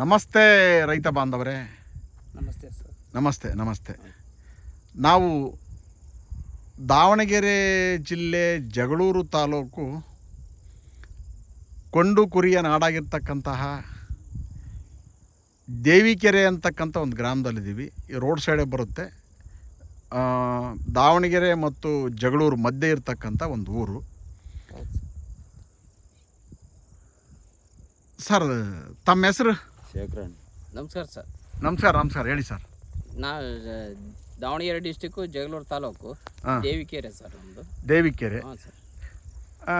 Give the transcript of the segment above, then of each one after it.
ನಮಸ್ತೆ ರೈತ ಬಾಂಧವರೇ. ನಮಸ್ತೆ ಸರ್. ನಮಸ್ತೆ ನಮಸ್ತೆ. ನಾವು ದಾವಣಗೆರೆ ಜಿಲ್ಲೆ ಜಗಳೂರು ತಾಲೂಕು ಕೊಂಡು ಕುರಿಯ ನಾಡಾಗಿರ್ತಕ್ಕಂತಹ ದೇವಿಕೆರೆ ಅಂತಕ್ಕಂಥ ಒಂದು ಗ್ರಾಮದಲ್ಲಿದ್ದೀವಿ. ಈ ರೋಡ್ ಸೈಡೇ ಬರುತ್ತೆ. ದಾವಣಗೆರೆ ಮತ್ತು ಜಗಳೂರು ಮಧ್ಯೆ ಇರ್ತಕ್ಕಂಥ ಒಂದು ಊರು. ಸರ್ ತಮ್ಮ ಹೆಸರು? ಶೇಖರಣ್ಣ. ನಮಸ್ಕಾರ ಸರ್. ನಮಸ್ಕಾರ ನಮಸ್ಕಾರ ಹೇಳಿ ಸರ್. ನಾ ದಾವಣಗೆರೆ ಡಿಸ್ಟಿಕ್ಕು ಜಗಳೂರು ತಾಲೂಕು. ಹಾಂ. ದೇವಿಕೆರೆ ಸರ್ ನಮ್ಮದು ದೇವಿಕೆರೆ. ಹಾಂ ಸರ್. ಆ,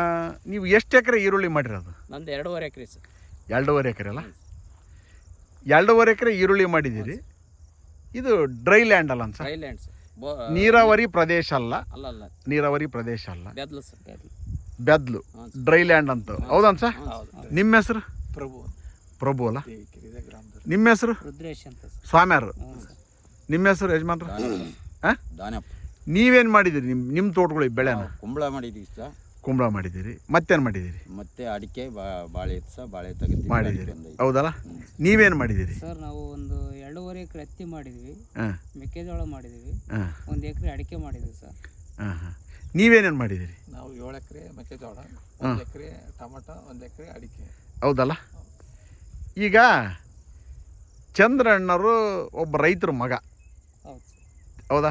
ನೀವು ಎಷ್ಟು ಎಕರೆ ಈರುಳ್ಳಿ ಮಾಡಿರೋದು? ನಂದು ಎರಡೂವರೆ ಎಕರೆ ಸರ್. ಎರಡೂವರೆ ಎಕರೆ ಅಲ್ಲ? ಎರಡೂವರೆ ಎಕರೆ ಈರುಳ್ಳಿ ಮಾಡಿದ್ದೀರಿ. ಇದು ಡ್ರೈ ಲ್ಯಾಂಡ್ ಅಲ್ಲ ಸರ್? Dry land sir. ಬೋ ನೀರಾವರಿ ಪ್ರದೇಶ ಅಲ್ಲ? ಅಲ್ಲ ಅಲ್ಲ. ನೀರಾವರಿ ಪ್ರದೇಶ ಅಲ್ಲ? ಬೆದ್ಲು ಸರ್ ಬೆದ್ಲು. ಬೆದ್ಲು. ಡ್ರೈ ಲ್ಯಾಂಡ್ ಅಂತ. ಹೌದನ್ ಸರ್? ನಿಮ್ಮ ಹೆಸರು? ಪ್ರಭು ಪ್ರಭು ಅಲ್ಲ ನಿಮ್ಮ ಹೆಸರು? ರುದ್ರೇಶ್ ಅಂತ ಸರ್. ಸ್ವಾಮ್ಯಾರು ಹ್ಞೂ ನಿಮ್ಮ ಹೆಸರು ಯಜಮಾನ್ರು? ಹಾಂ? ದಾನಪ್ಪ. ನೀವೇನು ಮಾಡಿದ್ದೀರಿ ನಿಮ್ಮ ನಿಮ್ಮ ತೋಟಗಳಿಗೆ ಬೆಳೆನ? ನಾವು ಕುಂಬಳ ಮಾಡಿದ್ದೀವಿ ಸರ್. ಕುಂಬಳ ಮಾಡಿದ್ದೀರಿ. ಮತ್ತೇನು ಮಾಡಿದ್ದೀರಿ? ಮತ್ತೆ ಅಡಿಕೆ ಬಾ- ಬಾಳೆ ಇತ್ತು ಸರ್. ಬಾಳೆ ತೆಗೆದು ಮಾಡಿದ್ದೀರಿ. ಹೌದಲ್ಲ? ನೀವೇನು ಮಾಡಿದ್ದೀರಿ? ಸರ್ ನಾವು ಒಂದು ಎರಡೂವರೆ ಎಕರೆ ಹತ್ತಿ ಮಾಡಿದ್ವಿ. ಹಾಂ. ಮೆಕ್ಕೆಜೋಳ ಮಾಡಿದ್ವಿ. ಹಾಂ. ಒಂದು ಎಕರೆ ಅಡಿಕೆ ಮಾಡಿದ್ವಿ ಸರ್. ಹಾಂ ಹಾಂ. ನೀವೇನೇನು ಮಾಡಿದ್ದೀರಿ? ನಾವು ಏಳು ಎಕರೆ ಮೆಕ್ಕೆಜೋಳ ಒಂದು ಎಕರೆ ಟೊಮಟೊ ಒಂದು ಎಕರೆ ಅಡಿಕೆ. ಹೌದಲ್ಲ? ಈಗ ಚಂದ್ರಣ್ಣರು ಒಬ್ಬ ರೈತರ ಮಗ. ಹೌದು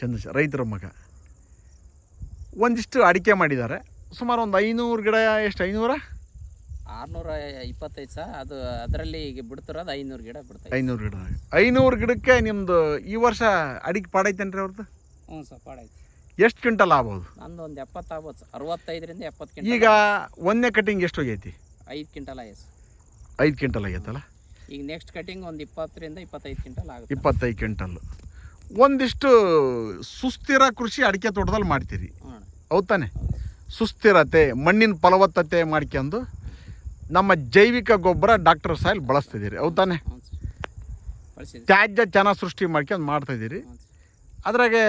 ಚಂದ್ರ ರೈತರ ಮಗ. ಒಂದಿಷ್ಟು ಅಡಿಕೆ ಮಾಡಿದ್ದಾರೆ. ಸುಮಾರು ಒಂದು ಐನೂರು ಗಿಡ ಎಷ್ಟು ಐನೂರ? ಆರುನೂರ ಇಪ್ಪತ್ತೈದು ಸಾ ಅದು ಅದರಲ್ಲಿ ಈಗ ಬಿಡ್ತಿರೋದು ಐನೂರು ಗಿಡ ಬಿಡ್ತಾರೆ ಐನೂರು ಗಿಡ. ಐನೂರು ಗಿಡಕ್ಕೆ ನಿಮ್ಮದು ಈ ವರ್ಷ ಅಡಿಕೆ ಪಾಡೈತೇನ್ರಿ ಅವ್ರದ್ದು ಹ್ಞೂ ಸರ್ ಪಾಡೈತೆ. ಎಷ್ಟು ಕ್ವಿಂಟಲ್ ಆಗ್ಬೋದು? ನಂದು ಒಂದು ಎಪ್ಪತ್ತು ಆಗ್ಬೋದು ಸರ್. ಅರವತ್ತೈದರಿಂದ ಎಪ್ಪತ್ತು ಕ್ವಿಂಟಲ್ ಈಗ ಒಂದನೇ ಕಟಿಂಗ್ ಎಷ್ಟು ಹೋಗೈತಿ? ಐದು ಕ್ವಿಂಟಲ್ ಆಗಿದೆ ಸರ್. ಐದು ಕ್ವಿಂಟಲ್ ಆಗೈತಲ್ಲ? ಈಗ ನೆಕ್ಸ್ಟ್ ಕಟಿಂಗ್ ಒಂದು ಇಪ್ಪತ್ತರಿಂದ ಇಪ್ಪತ್ತೈದು ಕ್ವಿಂಟಲ್ ಆಗುತ್ತೆ. ಇಪ್ಪತ್ತೈದು ಕ್ವಿಂಟಲ್. ಒಂದಿಷ್ಟು ಸುಸ್ಥಿರ ಕೃಷಿ ಅಡಿಕೆ ತೋಟದಲ್ಲಿ ಮಾಡ್ತೀರಿ. ಹೌದು. ತಾನೆ? ಸುಸ್ಥಿರತೆ ಮಣ್ಣಿನ ಫಲವತ್ತತೆ ಮಾಡ್ಕೊಂಡು ನಮ್ಮ ಜೈವಿಕ ಗೊಬ್ಬರ ಡಾಕ್ಟರ್ ಸಾಯಿಲ್ ಬಳಸ್ತಿದ್ದೀರಿ. ಹೌದು ತಾನೆ? ತ್ಯಾಜ್ಯ ಚೆನ್ನಾಗಿ ಸೃಷ್ಟಿ ಮಾಡ್ಕೊಂಡು ಮಾಡ್ತಾಯಿದ್ದೀರಿ ಅದ್ರಾಗೆ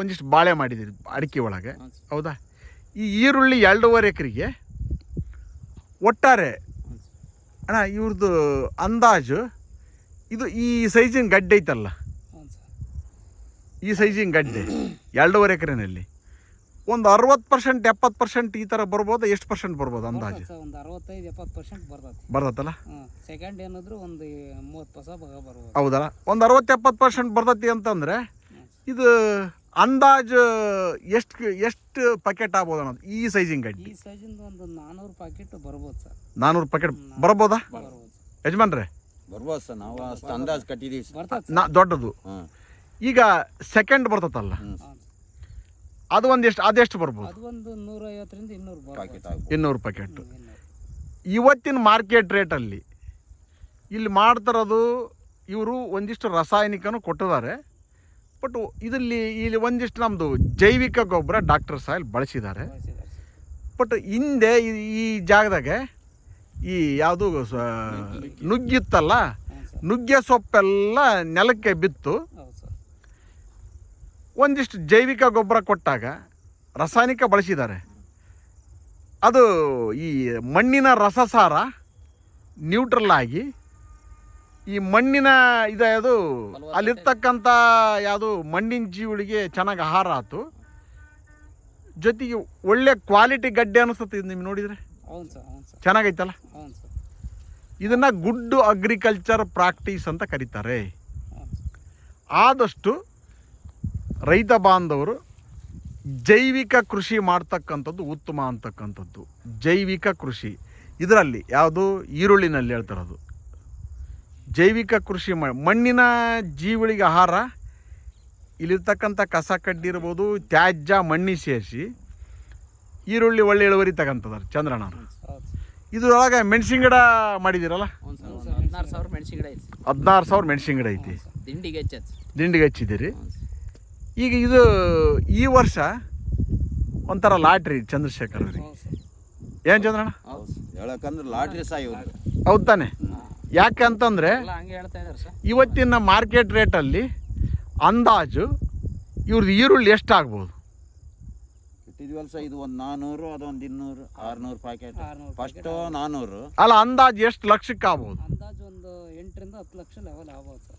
ಒಂದಿಷ್ಟು ಬಾಳೆ ಮಾಡಿದ್ದೀರಿ ಅಡಿಕೆ ಒಳಗೆ. ಹೌದಾ? ಈ ಈರುಳ್ಳಿ ಎರಡೂವರೆ ಎಕರೆಗೆ ಒಟ್ಟಾರೆ ಅಣ್ಣ ಇವ್ರದ್ದು ಅಂದಾಜು ಇದು ಈ ಸೈಜಿನ ಗಡ್ಡೆ ಐತಲ್ಲ? ಈ ಸೈಜಿನ ಗಡ್ಡೆ ಎರಡೂವರೆ ಎಕರೆನಲ್ಲಿ. ಒಂದು ಅರವತ್ತು ಪರ್ಸೆಂಟ್ ಎಪ್ಪತ್ತು ಪರ್ಸೆಂಟ್ ಈ ಥರ ಬರ್ಬೋದು ಎಷ್ಟು ಪರ್ಸೆಂಟ್ ಬರ್ಬೋದು ಅಂದಾಜು? ಒಂದು ಅರವತ್ತೈದು ಎಪ್ಪತ್ತು ಪರ್ಸೆಂಟ್ ಬರ್ತದೆ. ಬರ್ತದಲ್ಲ? ಸೆಕೆಂಡ್ ಏನಾದರೂ ಒಂದು ಮೂವತ್ತು ಪರ್ಸ ಬಗ ಬರ್ಬೋದು. ಹೌದಲ್ಲ? ಒಂದು ಅರವತ್ತು ಎಪ್ಪತ್ತು ಪರ್ಸೆಂಟ್ ಬರ್ತೈತಿ ಅಂತಂದರೆ ಇದು ಅಂದಾಜು ಎಷ್ಟು ಎಷ್ಟು ಪ್ಯಾಕೆಟ್ ಆಗ್ಬೋದು ಅನ್ನೋದು ಈ ಸೈಜಿಂಗ್ ಗಡ್ಡೆ. ಈ ಸೈಜಿಂದ ಒಂದು ನಾನ್ನೂರು ಪ್ಯಾಕೆಟ್ ಬರ್ಬೋದು ಸರ್. ನಾನ್ನೂರು ಪ್ಯಾಕೆಟ್ ಬರ್ಬೋದಾ? ಬರ್ಬೋದು ಯಜಮಾನ್ರೆ? ಬರ್ಬೋದು ಸರ್ ನಾವು ಅಷ್ಟು ಅಂದಾಜು ಕಟ್ಟಿದೀವಿ ಬರ್ತದೆ ನಾ ದೊಡ್ಡದು. ಈಗ ಸೆಕೆಂಡ್ ಸರ್. ಅದು ಒಂದೆಷ್ಟು ಅದೆಷ್ಟು ಬರ್ಬೋದು? ಅದು ಒಂದು ನೂರೈವತ್ತರಿಂದ ಇನ್ನೂರು ಪ್ಯಾಕೆಟ್ ಆಗ್ಬೋದು. ಇನ್ನೂರು ಪ್ಯಾಕೆಟ್ ಇವತ್ತಿನ ಮಾರ್ಕೆಟ್ ರೇಟಲ್ಲಿ ಇಲ್ಲಿ ಮಾಡ್ತಿರೋದು ಇವರು ಒಂದಿಷ್ಟು ರಾಸಾಯನಿಕನೂ ಕೊಟ್ಟಿದ್ದಾರೆ. ಬಟ್ ಇದರಲ್ಲಿ ಇಲ್ಲಿ ಒಂದಿಷ್ಟು ನಮ್ಮದು ಜೈವಿಕ ಗೊಬ್ಬರ ಡಾಕ್ಟರ್ ಸಾಯಿಲ್ ಬಳಸಿದ್ದಾರೆ. ಬಟ್ ಹಿಂದೆ ಈ- ಜಾಗದಾಗೆ ಈ ಯಾವುದು ನುಗ್ಗಿತ್ತಲ್ಲ ನುಗ್ಗೆ ಸೊಪ್ಪೆಲ್ಲ ನೆಲಕ್ಕೆ ಬಿತ್ತು. ಒಂದಿಷ್ಟು ಜೈವಿಕ ಗೊಬ್ಬರ ಕೊಟ್ಟಾಗ ರಾಸಾಯನಿಕ ಬಳಸಿದ್ದಾರೆ. ಅದು ಈ ಮಣ್ಣಿನ ರಸಸಾರ ನ್ಯೂಟ್ರಲ್ ಆಗಿ ಈ ಮಣ್ಣಿನ ಇದು ಅಲ್ಲಿರ್ತಕ್ಕಂಥ ಯಾವುದು ಮಣ್ಣಿನ ಜೀವಿಗಳಿಗೆ ಚೆನ್ನಾಗಿ ಆಹಾರ ಆಯ್ತು ಜೊತೆಗೆ ಒಳ್ಳೆ ಕ್ವಾಲಿಟಿ ಗಡ್ಡೆ ಅನಿಸುತ್ತೆ ಇದು ನಿಮ್ಗೆ ನೋಡಿದರೆ? ಚೆನ್ನಾಗೈತಲ್ಲ? ಇದನ್ನ ಗುಡ್ ಅಗ್ರಿಕಲ್ಚರ್ ಪ್ರಾಕ್ಟೀಸ್ ಅಂತ ಕರೀತಾರೆ. ಆದಷ್ಟು ರೈತ ಬಾಂಧವರು ಜೈವಿಕ ಕೃಷಿ ಮಾಡ್ತಕ್ಕಂಥದ್ದು ಉತ್ತಮ ಅಂತಕ್ಕಂಥದ್ದು. ಜೈವಿಕ ಕೃಷಿ. ಇದರಲ್ಲಿ ಯಾವುದು? ಈರುಳ್ಳಿನಲ್ಲಿ ಹೇಳ್ತಿರೋದು. ಜೈವಿಕ ಕೃಷಿ ಮಾ ಮಣ್ಣಿನ ಜೀವಳಿಗೆ ಆಹಾರ ಇಲ್ಲಿರ್ತಕ್ಕಂಥ ಕಸ ಕಡ್ಡಿ ಇರ್ಬೋದು ತ್ಯಾಜ್ಯ ಮಣ್ಣಿ ಸೇರಿಸಿ ಈರುಳ್ಳಿ ಒಳ್ಳೆ ಇಳುವರಿ ತಗೊಂತದಾರೆ ಚಂದ್ರಣ್ಣ ಇದ್ರೊಳಗೆ ಮೆಣಸಿನ ಗಿಡ ಮಾಡಿದ್ದೀರಲ್ಲ ಒಂದು ಹದಿನಾರು ಸಾವಿರ ಮೆಣಸಿನ ಗಿಡ ಐತೆ. ದಿಂಡಿಗೆ ಹಚ್ಚಿದಿರಿ ಹಚ್ಚಿದ್ದೀರಿ. ಈಗ ಇದು ಈ ವರ್ಷ ಒಂಥರ ಲಾಟ್ರಿ ಚಂದ್ರಶೇಖರ್ ಅವ್ರಿಗೆ. ಏನು ಚಂದ್ರಣ್ಣ? ಲಾಟ್ರಿ ಹೌದ್ ತಾನೆ. ಯಾಕೆ ಅಂತಂದರೆ ಎಲ್ಲ ಹೇಳ್ತಾ ಇದ್ದಾರೆ ಸರ್. ಇವತ್ತಿನ ಮಾರ್ಕೆಟ್ ರೇಟಲ್ಲಿ ಅಂದಾಜು ಇವ್ರದ್ದು ಈರುಳ್ಳಿ ಎಷ್ಟು ಆಗ್ಬೋದು ಸರ್ ಇದು ಒಂದು ನಾನ್ನೂರು ಅದೊಂದು ಇನ್ನೂರು ಆರುನೂರು ಪ್ಯಾಕೆಟ್ ಫಸ್ಟು ನಾನ್ನೂರು ಅಲ್ಲ ಅಂದಾಜು ಎಷ್ಟು ಲಕ್ಷಕ್ಕೆ ಆಗ್ಬೋದು? ಅಂದಾಜು ಎಂಟರಿಂದ ಹತ್ತು ಲಕ್ಷ ಲೆವೆಲ್ ಆಗ್ಬೋದು ಸರ್.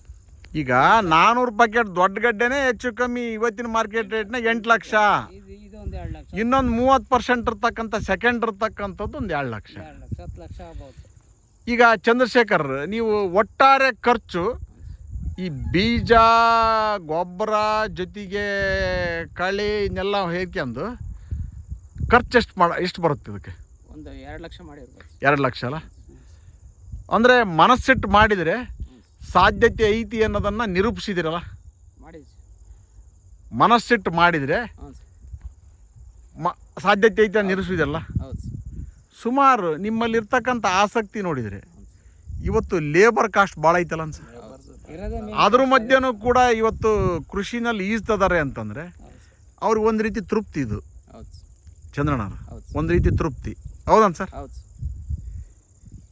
ಈಗ ನಾನೂರು ಪ್ಯಾಕೆಟ್ ದೊಡ್ಡ ಗಡ್ಡೆನೇ ಹೆಚ್ಚು ಕಮ್ಮಿ ಇವತ್ತಿನ ಮಾರ್ಕೆಟ್ ರೇಟ್ನಾಗ ಎಂಟು ಲಕ್ಷ. ಇದು ಇದು ಒಂದು ಎರಡು ಲಕ್ಷ. ಇನ್ನೊಂದು ಮೂವತ್ತು ಪರ್ಸೆಂಟ್ ಇರ್ತಕ್ಕಂಥ ಸೆಕೆಂಡ್ ಇರ್ತಕ್ಕಂಥದ್ದು ಒಂದು ಎರಡು ಲಕ್ಷ. ಲಕ್ಷ ಹತ್ತು ಲಕ್ಷ ಆಗ್ಬೋದು ಈಗ ಚಂದ್ರಶೇಖರ್ ನೀವು ಒಟ್ಟಾರೆ ಖರ್ಚು ಈ ಬೀಜ ಗೊಬ್ಬರ ಜೊತೆಗೆ ಕಳೆ ಇನ್ನೆಲ್ಲ ಹೇರ್ಕೊಂಡು ಖರ್ಚು ಎಷ್ಟು ಮಾಡ ಎಷ್ಟು ಬರುತ್ತೆ ಇದಕ್ಕೆ? ಒಂದು ಎರಡು ಲಕ್ಷ ಮಾಡಿರ್ಬೋದು. ಎರಡು ಲಕ್ಷ ಅಲ್ಲ? ಅಂದರೆ ಮನಸ್ಸಿಟ್ಟು ಮಾಡಿದರೆ ಸಾಧ್ಯತೆ ಐತಿ ಅನ್ನೋದನ್ನು ನಿರೂಪಿಸಿದಿರಲ್ಲ? ಮಾಡಿದ್ವಿ. ಮನಸ್ಸಿಟ್ಟು ಮಾಡಿದರೆ ಮ ಸಾಧ್ಯತೆ ಐತಿ ಅಂತ ನಿರೂಪಿಸಿದಿರಲ್ಲ? ಹೌದು. ಸುಮಾರು ನಿಮ್ಮಲ್ಲಿರ್ತಕ್ಕಂಥ ಆಸಕ್ತಿ ನೋಡಿದರೆ ಇವತ್ತು ಲೇಬರ್ ಕಾಸ್ಟ್ ಭಾಳ ಐತಲ್ಲ ಅನ್ಸ. ಅದ್ರ ಮಧ್ಯನೂ ಕೂಡ ಇವತ್ತು ಕೃಷಿನಲ್ಲಿ ಈಜ್ತದಾರೆ ಅಂತಂದರೆ ಅವ್ರಿಗೆ ಒಂದು ರೀತಿ ತೃಪ್ತಿ ಇದು. ಹೌದು ಒಂದು ರೀತಿ ತೃಪ್ತಿ. ಹೌದನ್ ಸರ್?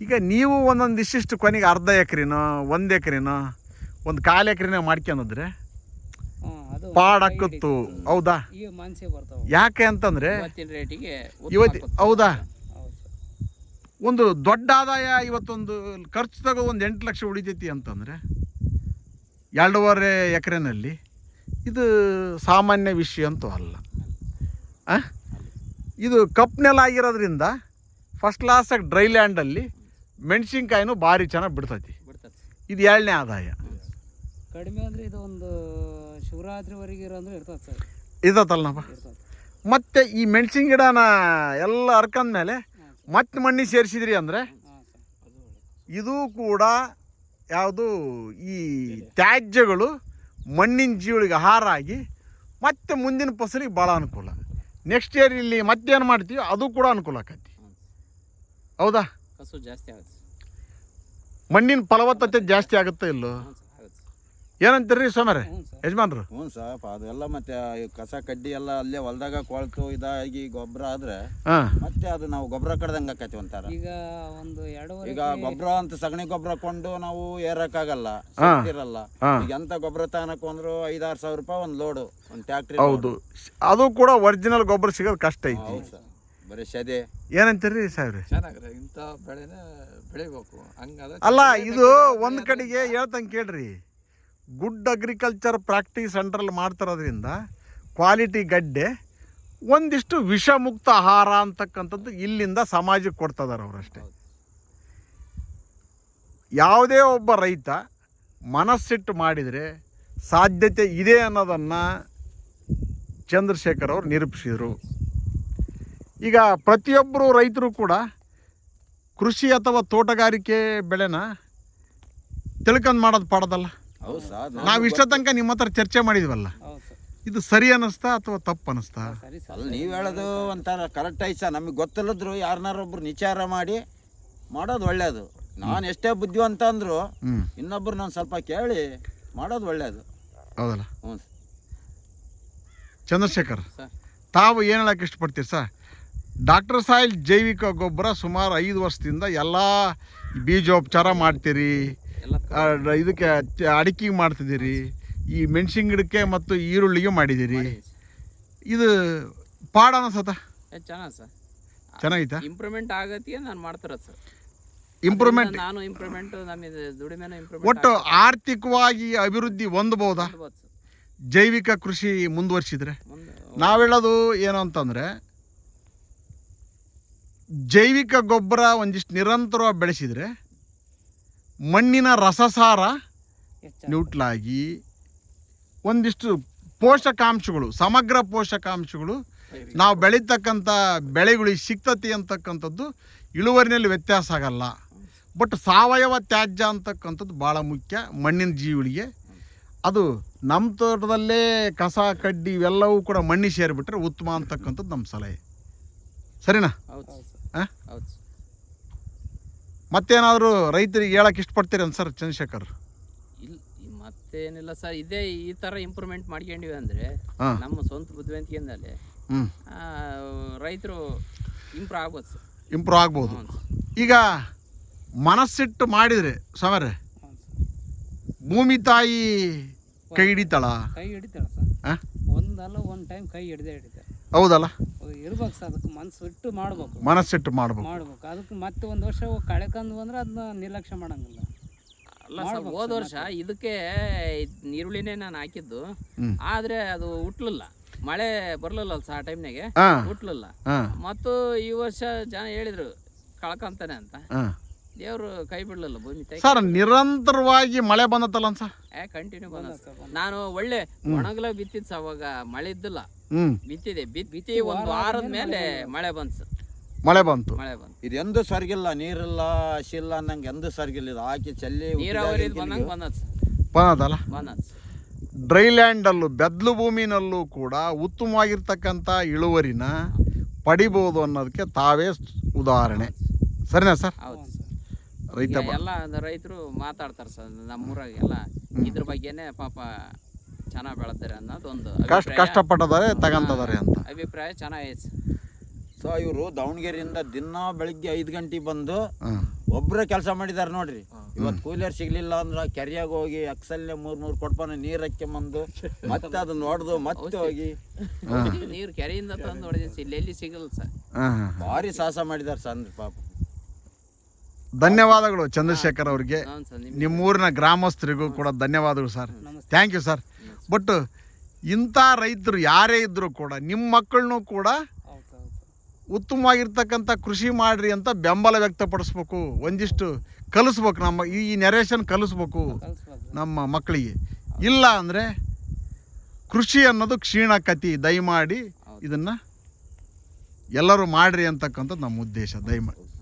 ಈಗ ನೀವು ಒಂದೊಂದು ಇಷ್ಟಿಷ್ಟು ಕೊನೆಗೆ ಅರ್ಧ ಎಕರೆನೋ ಒಂದು ಎಕರೆನೋ ಒಂದು ಕಾಲು ಎಕರೆನೋ ಮಾಡ್ಕೊಂಡಿದ್ರೆ ಪಾಡಾಕತ್ತು ಹೌದಾ? ಯಾಕೆ ಅಂತಂದ್ರೆ ಇವತ್ತು ಹೌದಾ? ಒಂದು ದೊಡ್ಡ ಆದಾಯ ಇವತ್ತೊಂದು ಖರ್ಚು ತಗೋ ಒಂದು ಎಂಟು ಲಕ್ಷ ಉಳಿತೈತಿ ಅಂತಂದರೆ ಎರಡೂವರೆ ಎಕರೆನಲ್ಲಿ ಇದು ಸಾಮಾನ್ಯ ವಿಷಯ ಅಂತೂ ಅಲ್ಲ? ಇದು ಕಪ್ ನೆಲ ಆಗಿರೋದ್ರಿಂದ ಫಸ್ಟ್ ಕ್ಲಾಸಾಗಿ ಡ್ರೈ ಲ್ಯಾಂಡಲ್ಲಿ ಮೆಣಸಿನ್ಕಾಯಿನೂ ಭಾರಿ ಚೆನ್ನಾಗಿ ಬಿಡ್ತೈತಿ. ಇದು ಎರಡನೇ ಆದಾಯ. ಕಡಿಮೆ ಅಂದರೆ ಇದು ಒಂದು ಶಿವರಾತ್ರಿವರೆಗೆ ಇರೋದ್ರೆ ಇರ್ತದೆ ಸರ್. ಮತ್ತು ಈ ಮೆಣಸಿನ ಗಿಡನ ಎಲ್ಲ ಹರ್ಕೊಂಡ್ಮೇಲೆ ಹಾಂ ಸರ್ ಮತ್ತೆ ಮಣ್ಣಿ ಸೇರಿಸಿದ್ರಿ ಅಂದರೆ ಇದು ಕೂಡ ಯಾವುದು ಈ ತ್ಯಾಜ್ಯಗಳು ಮಣ್ಣಿನ ಜೀವಳಿಗೆ ಆಹಾರ ಆಗಿ ಮತ್ತೆ ಮುಂದಿನ ಫಸಲಿಗೆ ಭಾಳ ಅನುಕೂಲ. ನೆಕ್ಸ್ಟ್ ಇಯರ್ ಇಲ್ಲಿ ಮತ್ತೇನು ಮಾಡ್ತೀವಿ? ಅದು ಕೂಡ ಅನುಕೂಲ ಆಕತಿ. ಹೌದಾ? ಜಾಸ್ತಿ ಮಣ್ಣಿನ ಫಲವತ್ತತೆ ಜಾಸ್ತಿ ಆಗುತ್ತೆ ಇಲ್ಲೋ ಹ್ಞೂ ಸರ್ ಆಗುತ್ತೆ ಸರ್ ಏನಂತೀರಿ ಸೋಮರೆ ಸರ್. ಯಜಮಾನ್ರು? ಹ್ಞೂ ಸಾಪ್ ಅದೆಲ್ಲ ಮತ್ತೆ ಈ ಕಸ ಕಡ್ಡಿ ಎಲ್ಲ ಅಲ್ಲೇ ಹೊಲದಾಗ ಕೊಳ್ತು ಇದಾಗಿ ಗೊಬ್ಬರ ಆದ್ರೆ ಹಾಂ. ಮತ್ತೆ ಅದು ನಾವು ಗೊಬ್ಬರ ಕಡ್ದಂಗೆ ಆಕೈತಿ ಒಂಥರ. ಈಗ ಒಂದು ಎರಡೂವರೆ ಈಗ ಗೊಬ್ಬರ ಅಂತ ಸಗಣಿ ಗೊಬ್ಬರ ಕೊಂಡು ನಾವು ಏರಕ್ಕಾಗಲ್ಲ ಆಗಲ್ಲ ಇರಲ್ಲ ಹಾ. ಈಗ ಎಂತ ಗೊಬ್ಬರ ತಾನಕ್ ಅಂದ್ರು ಐದಾರು ಸಾವಿರ ರೂಪಾಯಿ ಒಂದು ಲೋಡು ಒಂದು ಟ್ಯಾಕ್ಟ್ರಿ ಹೌದು. ಅದು ಕೂಡ ಒರಿಜಿನಲ್ ಗೊಬ್ಬರ ಸಿಗೋದು ಕಷ್ಟ ಐತಿ. ಹೌದು ಸರ್. ಬರೀ ಸದೆ ಏನಂತೀರಿ ಸಾಹೇಬ್ರಿ? ಚೆನ್ನಾಗ್ರೆ ಇಂಥ ಬೆಳೆನ ಬೆಳಿಬೇಕು. ಹಂಗಾದ್ರೆ ಅಲ್ಲ ಇದು ಒಂದು ಕಡೆಗೆ ಹೇಳ್ತಂಗೆ ಕೇಳ್ರಿ. ಗುಡ್ ಅಗ್ರಿಕಲ್ಚರ್ ಪ್ರಾಕ್ಟೀಸ್ ಸೆಂಟ್ರಲ್ಲಿ ಮಾಡ್ತಿರೋದ್ರಿಂದ ಕ್ವಾಲಿಟಿ ಗಡ್ಡೆ ಒಂದಿಷ್ಟು ವಿಷಮುಕ್ತ ಆಹಾರ ಅಂತಕ್ಕಂಥದ್ದು ಇಲ್ಲಿಂದ ಸಮಾಜಕ್ಕೆ ಕೊಡ್ತಿದಾರೆ ಅವರಷ್ಟೇ ಯಾವುದೇ ಒಬ್ಬ ರೈತ ಮನಸ್ಸಿಟ್ಟು ಮಾಡಿದರೆ ಸಾಧ್ಯತೆ ಇದೆ ಅನ್ನೋದನ್ನು ಚಂದ್ರಶೇಖರ್ ಅವರು ನಿರೂಪಿಸಿದರು. ಈಗ ಪ್ರತಿಯೊಬ್ಬರು ರೈತರು ಕೂಡ ಕೃಷಿ ಅಥವಾ ತೋಟಗಾರಿಕೆ ಬೆಳೆನ ತಿಳ್ಕೊಂಡು ಮಾಡೋದು ಪಾಡೋದಲ್ಲ. ಹೌದು ಸರ್ ನಾವು ಇಷ್ಟ ತನಕ ನಿಮ್ಮ ಹತ್ರ ಚರ್ಚೆ ಮಾಡಿದ್ವಲ್ಲ. ಹೌದು ಸರ್ ಇದು ಸರಿ ಅನಿಸ್ತಾ ಅಥವಾ ತಪ್ಪು ಅನಿಸ್ತಾ? ಸರಿ ಸರ್ ಅಲ್ಲಿ ನೀವು ಹೇಳೋದು ಒಂಥರ ಕರೆಕ್ಟ್ ಆಯ್ತು ಸರ್ ನಮಗೆ ಗೊತ್ತಿಲ್ಲದ್ರು ಯಾರನ್ನಾರೊಬ್ರು ನಿಚಾರ ಮಾಡಿ ಮಾಡೋದು ಒಳ್ಳೇದು. ನಾನು ಎಷ್ಟೇ ಬುದ್ಧಿವಂತ ಅಂದ್ರು ಹ್ಞೂ ಇನ್ನೊಬ್ರು ನಾನು ಸ್ವಲ್ಪ ಕೇಳಿ ಮಾಡೋದು ಒಳ್ಳೇದು. ಹೌದಲ್ಲ? ಹ್ಞೂ ಸರ್ ಚಂದ್ರಶೇಖರ್ ಸರ್. ತಾವು ಏನು ಹೇಳಕ್ಕೆ ಇಷ್ಟಪಡ್ತೀರಿ ಸರ್ ಡಾಕ್ಟರ್ ಸಾಯಿಲ್ ಜೈವಿಕ ಗೊಬ್ಬರ ಸುಮಾರು ಐದು ವರ್ಷದಿಂದ ಎಲ್ಲ ಬೀಜೋಪಚಾರ ಮಾಡ್ತೀರಿ. ಇದಕ್ಕೆ ಅಡಿಕೆಗೆ ಮಾಡ್ತಿದ್ದೀರಿ ಈ ಮೆಣಸಿನ ಗಿಡಕ್ಕೆ ಮತ್ತು ಈರುಳ್ಳಿಗೆ ಮಾಡಿದ್ದೀರಿ. ಇದು ಪಾಡ ಅನ್ಸತ್ತ ಚೆನ್ನಾಗಿ ಸರ್. ಚೆನ್ನಾಗೈತಾ? ಇಂಪ್ರೂವ್ಮೆಂಟ್ ಆಗತ್ತಿಗೆ ನಾನು ಮಾಡ್ತಿರೋದು ಸರ್. ಇಂಪ್ರೂವ್ಮೆಂಟ್? ನಾನು ಇಂಪ್ರೂವ್ಮೆಂಟ್ ದುಡಿಮೆನ ಇಂಪ್ರೂವ್ಮೆಂಟ್ ಒಟ್ಟು ಆರ್ಥಿಕವಾಗಿ ಅಭಿವೃದ್ಧಿ ಹೊಂದಬಹುದಾ? ಜೈವಿಕ ಕೃಷಿ ಮುಂದುವರಿಸಿದ್ರೆ? ಮುಂದೆ ನಾವು ಹೇಳೋದು ಏನು ಅಂತಂದರೆ ಜೈವಿಕ ಗೊಬ್ಬರ ಒಂದಿಷ್ಟು ನಿರಂತರವಾಗಿ ಬೆಳೆಸಿದರೆ ಮಣ್ಣಿನ ರಸಸಾರ ನ್ಯೂಟ್ಲಾಗಿ ಒಂದಿಷ್ಟು ಪೋಷಕಾಂಶಗಳು ಸಮಗ್ರ ಪೋಷಕಾಂಶಗಳು ನಾವು ಬೆಳೀತಕ್ಕಂಥ ಬೆಳೆಗಳಿಗೆ ಸಿಕ್ತತಿ ಅಂತಕ್ಕಂಥದ್ದು ಇಳುವರಿನಲ್ಲಿ ವ್ಯತ್ಯಾಸ ಆಗಲ್ಲ. ಬಟ್ ಸಾವಯವ ತ್ಯಾಜ್ಯ ಅಂತಕ್ಕಂಥದ್ದು ಭಾಳ ಮುಖ್ಯ ಮಣ್ಣಿನ ಜೀವಿಗಳಿಗೆ. ಅದು ನಮ್ಮ ತೋಟದಲ್ಲೇ ಕಸ ಕಡ್ಡಿ ಇವೆಲ್ಲವೂ ಕೂಡ ಮಣ್ಣಿಗೆ ಸೇರಿಬಿಟ್ರೆ ಉತ್ತಮ ಅಂತಕ್ಕಂಥದ್ದು ನಮ್ಮ ಸಲಹೆ. ಸರಿನಾ? ಹಾಂ ಮತ್ತೇನಾದರೂ ರೈತರಿಗೆ ಹೇಳಕ್ಕೆ ಇಷ್ಟಪಡ್ತೀರಿ ಅಂತ ಸರ್ ಚಂದ್ರಶೇಖರ್? ಇಲ್ಲ ಮತ್ತೇನಿಲ್ಲ ಸರ್ ಇದೇ ಈ ಥರ ಇಂಪ್ರೂವ್ಮೆಂಟ್ ಮಾಡ್ಕೊಂಡಿವಿ ಅಂದರೆ ಹಾಂ. ನಮ್ಮ ಸ್ವಂತ ಬುದ್ಧಿವಂತಿಕೆಯಿಂದಲೇ ಹ್ಞೂ ರೈತರು ಇಂಪ್ರೂವ್ ಆಗ್ಬೋದು ಸರ್. ಇಂಪ್ರೂವ್ ಆಗ್ಬೋದು. ಹ್ಞೂ ಸರ್. ಈಗ ಮನಸ್ಸಿಟ್ಟು ಮಾಡಿದರೆ ಸಮರೆ ಹ್ಞೂ ಸರ್. ಭೂಮಿ ತಾಯಿ ಕೈ ಹಿಡಿತಾಳ? ಕೈ ಹಿಡಿತಾಳೆ ಸರ್. ಆ? ಒಂದಲ್ಲ ಒಂದು ಟೈಮ್ ಕೈ ಹಿಡ್ದೇ ಹಿಡಿತಾರೆ ಹೌದಲ್ಲ? ಇರ್ಬೇಕು ಸರ್ ಅದಕ್ಕೆ ಮನ್ಸು ಬಿಟ್ಟು ಮಾಡ್ಬೇಕು. ಮನಸ್ಸಿಟ್ಟು ಮಾಡ್ಬೇಕು. ಮಾಡ್ಬೇಕು. ಅದಕ್ಕೆ ಮತ್ತೆ ಒಂದು ವರ್ಷ ಕಳೆಕಂದ್ವು ಅಂದ್ರೆ ಅದನ್ನ ನಿರ್ಲಕ್ಷ್ಯ ಮಾಡಂಗಿಲ್ಲ. ಅಲ್ಲ ಸರ್ ಹೋದ ವರ್ಷ ಇದಕ್ಕೆ ಈರುಳ್ಳಿನೇ ನಾನು ಹಾಕಿದ್ದು. ಆದ್ರೆ ಅದು ಹುಟ್ಲಿಲ್ಲ. ಮಳೆ ಬರ್ಲಿಲ್ಲ ಸರ್ ಆ ಟೈಮ್ನಾಗೆ ಹುಟ್ಲಿಲ್ಲ. ಮತ್ತು ಈ ವರ್ಷ ಜನ ಹೇಳಿದ್ರು ಕಳ್ಕೊಂತಾನೆ ಅಂತ. ದೇವ್ರು ಕೈ ಬಿಡ್ಲಿಲ್ಲ ಭೂಮಿ ತಾಯಿ ಸರ್ ನಿರಂತರವಾಗಿ ಮಳೆ ಬಂದತ್ತಲ್ಲ ಸರ್ ಕಂಟಿನ್ಯೂ ಬಂದ ನಾನು ಒಳ್ಳೆ ಒಣಗಲ ಬಿತ್ತಿದ್ ಅವಾಗ ಮಳೆ ಇದ್ದಿಲ್ಲ. ಹ್ಞೂ ಬಿತ್ತಿದೆ ಬಿತ್ತಿ ಒಂದು ವಾರದ ಮೇಲೆ ಮಳೆ ಬಂತು. ಸರ್ ಮಳೆ ಬಂತು. ಮಳೆ ಬಂತು. ಇದು ಎಂದು ಸರ್ಗಿಲ್ಲ ನೀರಿಲ್ಲ ಹಸಿಲ್ಲ ಅನ್ನಂಗೆ ಎಂದು ಸರ್ಗಿಲ್ಲ ಇದು ಹಾಕಿ ಚಲ್ಲಿ ನೀರಾವರಿ ಬಂದಂಗೆ ಬಂದತ್ ಸರ್. ಬಂದದಲ್ಲ? ಬಂದತ್ ಡ್ರೈ ಲ್ಯಾಂಡಲ್ಲೂ ಬೆದ್ಲು ಭೂಮಿನಲ್ಲೂ ಕೂಡ ಉತ್ತಮವಾಗಿರ್ತಕ್ಕಂಥ ಇಳುವರಿನ ಪಡಿಬೋದು ಅನ್ನೋದಕ್ಕೆ ತಾವೇ ಉದಾಹರಣೆ. ಸರಿನಾ ಸರ್? ಹೌದು ರೈತ ಎಲ್ಲ ರೈತರು ಮಾತಾಡ್ತಾರೆ ಸರ್ ನಮ್ಮೂರಾಗ ಎಲ್ಲ. ಇದ್ರ ಬಗ್ಗೆನೆ ಪಾಪ ಚೆನ್ನಾಗಿ ಬೆಳೆದಾರೆ ಅನ್ನೋದೊಂದು ಕಷ್ಟ ಅಭಿಪ್ರಾಯ. ಕಷ್ಟಪಟ್ಟದಾರೆ ತಗಂತದಾರೆ ಅಂತ. ಅಭಿಪ್ರಾಯ ಚೆನ್ನಾಗೈತೆ. ಸೊ ಇವರು ದಾವಣಗೆರೆಯಿಂದ ದಿನ ಬೆಳಿಗ್ಗೆ ಐದು ಗಂಟೆ ಬಂದು ಒಬ್ಬರೇ ಕೆಲಸ ಮಾಡಿದಾರೆ ನೋಡ್ರಿ. ಇವತ್ತು ಕೂಲಿಯರ್ ಸಿಗ್ಲಿಲ್ಲ ಅಂದ್ರೆ ಕೆರೆಯಾಗ ಹೋಗಿ ಅಕ್ಸಲ್ಲೆ ಮೂರ್ ಮೂರ್ ಕೊಡ್ಪಾನ ನೀರ್ ಬಂದು ಮತ್ತೆ ಅದನ್ನ ಹೊಡೆದು ಮತ್ತೆ ಹೋಗಿ. ನೀರು ಕೆರೆಯಿಂದ ತಂದು ಹೊಡೆದಿ ಇಲ್ಲಿ ಎಲ್ಲಿ ಸಿಗಲ್ಲ ಸರ್. ಭಾರಿ ಸಾಹಸ ಮಾಡಿದಾರೆ ಸರ್ ಅಂದ್ರೆ ಪಾಪ. ಧನ್ಯವಾದಗಳು ಚಂದ್ರಶೇಖರ್ ಅವ್ರಿಗೆ. ನಿಮ್ಮೂರಿನ ಗ್ರಾಮಸ್ಥರಿಗೂ ಕೂಡ ಧನ್ಯವಾದಗಳು sir. Thank you sir. But ಇಂಥ ರೈತರು ಯಾರೇ ಇದ್ದರೂ ಕೂಡ ನಿಮ್ಮ ಮಕ್ಕಳನ್ನೂ ಕೂಡ ಉತ್ತಮವಾಗಿರ್ತಕ್ಕಂಥ ಕೃಷಿ ಮಾಡ್ರಿ ಅಂತ ಬೆಂಬಲ ವ್ಯಕ್ತಪಡಿಸ್ಬೇಕು. ಒಂದಿಷ್ಟು ಕಲಿಸ್ಬೇಕು ನಮ್ಮ ಈ ನೆರೇಷನ್ ಕಲಿಸ್ಬೇಕು ಕಲಿಸ್ಬೇಕು. ನಮ್ಮ ಮಕ್ಕಳಿಗೆ. ಇಲ್ಲ ಅಂದರೆ ಕೃಷಿ ಅನ್ನೋದು ಕ್ಷೀಣ ಕತಿ ದಯಮಾಡಿ ಇದನ್ನು ಎಲ್ಲರೂ ಮಾಡ್ರಿ ಅಂತಕ್ಕಂಥದ್ದು ನಮ್ಮ ಉದ್ದೇಶ ದಯಮಾಡಿ.